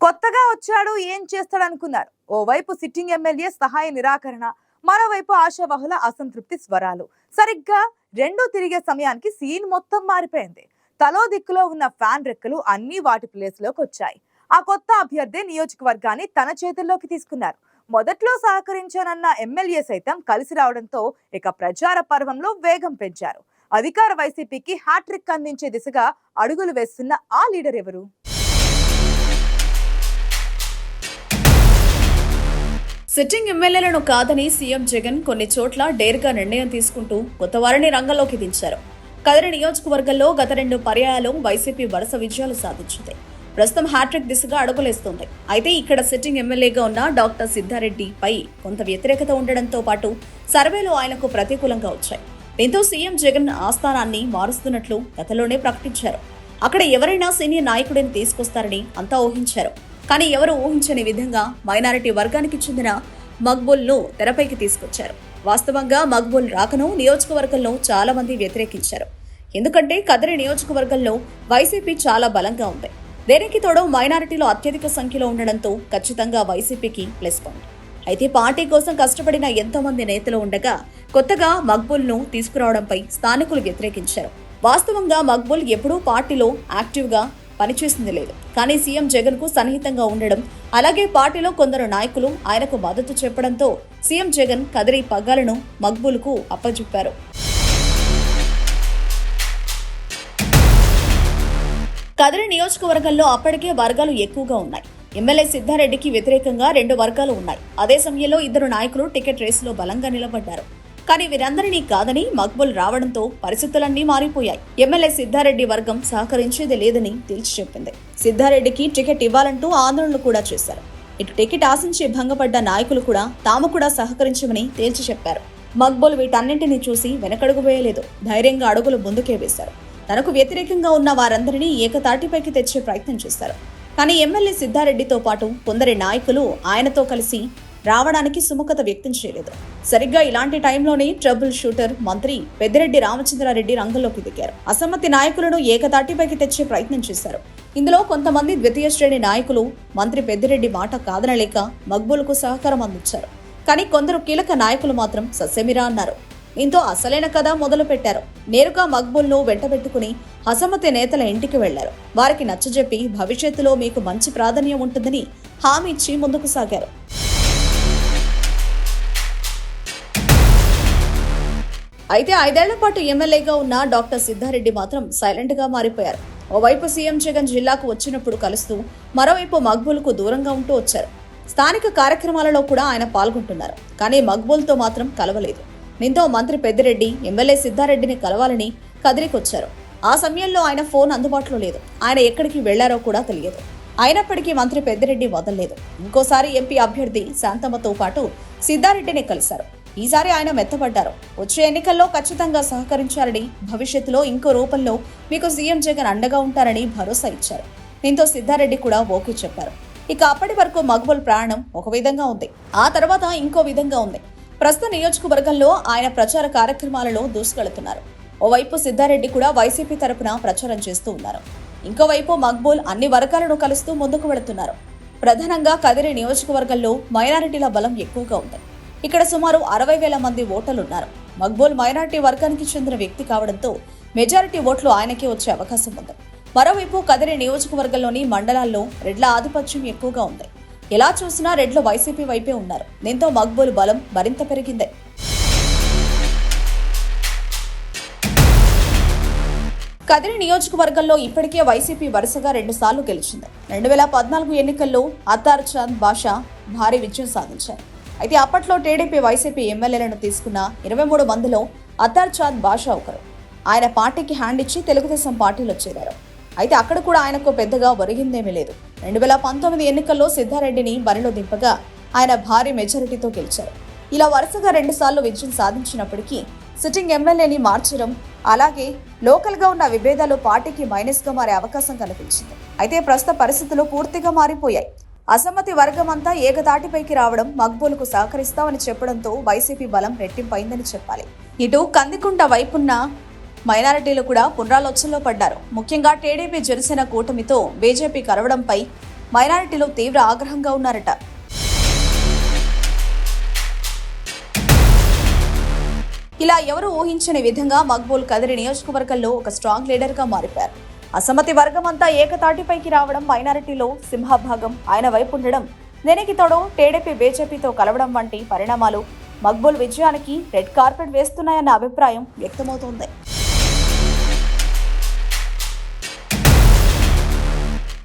కొత్తగా వచ్చాడు ఏం చేస్తాడనుకున్నారు? ఓవైపు సిట్టింగ్ ఎమ్మెల్యే సహాయ నిరాకరణ మరోవైపు ఆశావహుల అసంతృప్తి స్వరాలు. సరిగ్గా రెండూ తిరిగే సమయానికి సీన్ మొత్తం మారిపోయింది. తలో దిక్కులో ఉన్న ఫ్యాన్ రెక్కలు అన్ని వాటి ప్లేస్లోకి వచ్చాయి. ఆ కొత్త అభ్యర్థి నియోజకవర్గాన్ని తన చేతుల్లోకి తీసుకున్నారు. మొదట్లో సహకరించానన్న ఎమ్మెల్యే సైతం కలిసి రావడంతో ఇక ప్రచార పర్వంలో వేగం పెంచారు. అధికార వైసీపీకి హ్యాట్రిక్ అందించే దిశగా అడుగులు వేస్తున్న ఆ లీడర్ ఎవరు సిట్టింగ్ ఎమ్మెల్యేలను కాదని సీఎం జగన్ కొన్ని చోట్ల డేర్గా నిర్ణయం తీసుకుంటూ కొత్త వారిని రంగంలోకి దించారు. కదిరి నియోజకవర్గంలో గత రెండు పర్యాయాలు వైసీపీ వరుస విజయాలు సాధించింది. ప్రస్తుతం హ్యాట్రిక్ దిశగా అడుగులేస్తోంది. అయితే ఇక్కడ సిట్టింగ్ ఎమ్మెల్యేగా ఉన్న డాక్టర్ సిద్ధారెడ్డి పై కొంత వ్యతిరేకత ఉండడంతో పాటు సర్వేలు ఆయనకు ప్రతికూలంగా వచ్చాయి. దీంతో సీఎం జగన్ ఆస్థానాన్ని మారుస్తున్నట్లు గతంలోనే ప్రకటించారు. అక్కడ ఎవరైనా సీనియర్ నాయకుడిని తీసుకొస్తారని అంతా ఊహించారు. కానీ ఎవరు ఊహించని విధంగా మైనారిటీ వర్గానికి చెందిన మక్బుల్ను తెరపైకి తీసుకొచ్చారు. వాస్తవంగా మక్బుల్ రాకను నియోజకవర్గంలో చాలా మంది వ్యతిరేకించారు. ఎందుకంటే కదిరి నియోజకవర్గంలో వైసీపీ చాలా బలంగా ఉంది. దేనికి తోడు మైనారిటీలో అత్యధిక సంఖ్యలో ఉండడంతో ఖచ్చితంగా వైసీపీకి ప్లస్ పాయింట్. అయితే పార్టీ కోసం కష్టపడిన ఎంతో మంది నేతలు ఉండగా కొత్తగా మక్బుల్ను తీసుకురావడంపై స్థానికులు వ్యతిరేకించారు. వాస్తవంగా మక్బుల్ ఎప్పుడూ పార్టీలో యాక్టివ్గా పనిచేసింది లేదు. కానీ సీఎం జగన్కు సన్నిహితంగా ఉండడం అలాగే పార్టీలో కొందరు నాయకులు ఆయనకు మద్దతు చెప్పడంతో సీఎం జగన్ కదిరి పగ్గాలను మక్బుల్కు అప్పచెప్పారు కదిరి నియోజకవర్గంలో అప్పటికే వర్గాలు ఎక్కువగా ఉన్నాయి. ఎమ్మెల్యే సిద్ధారెడ్డికి వ్యతిరేకంగా రెండు వర్గాలు ఉన్నాయి. అదే సమయంలో ఇద్దరు నాయకులు టికెట్ రేసులో బలంగా నిలబడ్డారు. కానీ వీరందరినీ కాదని మక్బుల్ రావడంతో పరిస్థితులన్నీ మారిపోయాయి. ఎమ్మెల్యే సిద్ధారెడ్డి వర్గం సహకరించేది లేదని తేల్చి చెప్పింది. సిద్ధారెడ్డికి టికెట్ ఇవ్వాలంటూ ఆందోళనలు కూడా చేశారు. ఇటు టికెట్ ఆశించి భంగపడ్డ నాయకులు కూడా తాము కూడా సహకరించమని తేల్చి చెప్పారు. మక్బుల్ వీటన్నింటినీ చూసి వెనకడుగు వేయలేదు. ధైర్యంగా అడుగులు ముందుకే వేశారు. తనకు వ్యతిరేకంగా ఉన్న వారందరినీ ఏకతాటిపైకి తెచ్చే ప్రయత్నం చేశారు. కానీ ఎమ్మెల్యే సిద్ధారెడ్డితో పాటు కొందరి నాయకులు ఆయనతో కలిసి రావడానికి సుముఖత వ్యక్తం చేయలేదు. సరిగ్గా ఇలాంటి టైంలోనే ట్రబుల్ షూటర్ మంత్రి పెద్దిరెడ్డి రామచంద్రారెడ్డి రంగంలోకి దిగారు. అసమ్మతి నాయకులను ఏకతాటిపైకి తెచ్చే ప్రయత్నం చేశారు. ఇందులో కొంతమంది ద్వితీయ శ్రేణి నాయకులు మంత్రి పెద్దిరెడ్డి మాట కాదనలేక మక్బూల్కు సహకారం అందించారు. కానీ కొందరు కీలక నాయకులు మాత్రం సస్యమిరా అన్నారు. దీంతో అసలైన కథ మొదలు పెట్టారు నేరుగా మక్బుల్ను వెంటబెట్టుకుని హసమతి నేతల ఇంటికి వెళ్ళారు. వారికి నచ్చజెప్పి భవిష్యత్తులో మీకు మంచి ప్రాధాన్యం ఉంటుందని హామీ ఇచ్చి ముందుకు సాగారు. అయితే ఐదేళ్ళ పాటు ఎమ్మెల్యేగా ఉన్న డాక్టర్ సిద్ధారెడ్డి మాత్రం సైలెంట్గా మారిపోయారు. ఓవైపు సీఎం జగన్ జిల్లాకు వచ్చినప్పుడు కలుస్తూ మరోవైపు మక్బుల్కు దూరంగా ఉంటూ వచ్చారు. స్థానిక కార్యక్రమాలలో కూడా ఆయన పాల్గొంటున్నారు. కానీ మక్బుల్తో మాత్రం కలవలేదు. నిందో మంత్రి పెద్దిరెడ్డి ఎమ్మెల్యే సిద్ధారెడ్డిని కలవాలని కదిలికొచ్చారు. ఆ సమయంలో ఆయన ఫోన్ అందుబాటులో లేదు. ఆయన ఎక్కడికి వెళ్ళారో కూడా తెలియదు. అయినప్పటికీ మంత్రి పెద్దిరెడ్డి వదలలేదు. ఇంకోసారి ఎంపీ అభ్యర్థి శాంతమ్మతో పాటు సిద్ధారెడ్డిని కలిశారు. ఈసారి ఆయన మెత్తబడ్డారు వచ్చే ఎన్నికల్లో ఖచ్చితంగా సహకరించారని భవిష్యత్తులో ఇంకో రూపంలో మీకు సీఎం జగన్ అండగా ఉంటారని భరోసా ఇచ్చారు. దీంతో సిద్ధారెడ్డి కూడా ఓకే చెప్పారు. ఇక అప్పటి వరకు మక్బుల్ ప్రాణం ఒక విధంగా ఉంది. ఆ తర్వాత ఇంకో విధంగా ఉంది. ప్రస్తుత నియోజకవర్గంలో ఆయన ప్రచార కార్యక్రమాలలో దూసుకెళ్తున్నారు. ఓవైపు సిద్ధారెడ్డి కూడా వైసీపీ తరపున ప్రచారం చేస్తూ ఉన్నారు. ఇంకోవైపు మక్బూల్ అన్ని వర్గాలను కలుస్తూ ముందుకు వెళుతున్నారు. ప్రధానంగా కదిరి నియోజకవర్గంలో మైనారిటీల బలం ఎక్కువగా ఉంది. ఇక్కడ సుమారు అరవై వేల మంది ఓటర్లు ఉన్నారు మక్బూల్ మైనారిటీ వర్గానికి చెందిన వ్యక్తి కావడంతో మెజారిటీ ఓట్లు ఆయనకే వచ్చే అవకాశం ఉంది. మరోవైపు కదిరి నియోజకవర్గంలోని మండలాల్లో రెడ్ల ఆధిపత్యం ఎక్కువగా ఉంది. ఎలా చూసినా రెడ్లు వైసీపీ వైపే ఉన్నారు. దీంతో మక్బూల్ బలం మరింత పెరిగింది. కదిరి నియోజకవర్గంలో ఇప్పటికే వైసీపీ వరుసగా రెండు సార్లు గెలిచింది. రెండు వేల పద్నాలుగు ఎన్నికల్లో అత్తార్ చాంద్ బాషా భారీ విజయం సాధించారు. అయితే అప్పట్లో టీడీపీ వైసీపీ ఎమ్మెల్యేలను తీసుకున్న ఇరవై మూడు మందిలో అతార్చాద్ చాంద్ బాషా ఒకరు. ఆయన పార్టీకి హ్యాండ్ ఇచ్చి తెలుగుదేశం పార్టీలో చేరారు. అయితే అక్కడ కూడా ఆయనకు పెద్దగా ఒరిగిందేమీ లేదు. రెండు వేల పంతొమ్మిది ఎన్నికల్లో సిద్ధారెడ్డిని బరిలో దింపగా ఆయన భారీ మెజారిటీతో గెలిచారు. ఇలా వరుసగా రెండుసార్లు విజయం సాధించినప్పటికీ సిట్టింగ్ ఎమ్మెల్యేని మార్చడం అలాగే లోకల్గా ఉన్న విభేదాలు పార్టీకి మైనస్గా మారే అవకాశం కనిపించింది. అయితే ప్రస్తుత పరిస్థితులు పూర్తిగా మారిపోయాయి. అసమ్మతి వర్గమంతా అంతా ఏకతాటిపైకి రావడం మక్బూల్కు సహకరిస్తామని చెప్పడంతో వైసీపీ బలం రెట్టింపైందని చెప్పాలి. ఇటు కందికుంట వైపున్న మైనారిటీలు కూడా పునరాలోచనలో పడ్డారు. ముఖ్యంగా టీడీపీ జనసేన కూటమితో బీజేపీ కలవడంపై మైనారిటీలో తీవ్ర ఆగ్రహంగా ఉన్నారట. ఇలా ఎవరు ఊహించని విధంగా మక్బూల్ కదిరి నియోజకవర్గంలో ఒక స్ట్రాంగ్ లీడర్గా మారిపోయారు. మారిపారు అసమ్మతి వర్గం అంతా ఏకతాటిపైకి రావడం మైనారిటీలో సింహభాగం. ఆయన వైపు ఉండడం దీనికి తోడు టీడీపీ బీజేపీతో కలవడం వంటి పరిణామాలు మక్బూల్ విజయానికి రెడ్ కార్పెట్ వేస్తున్నాయన్న అభిప్రాయం వ్యక్తమవుతోంది.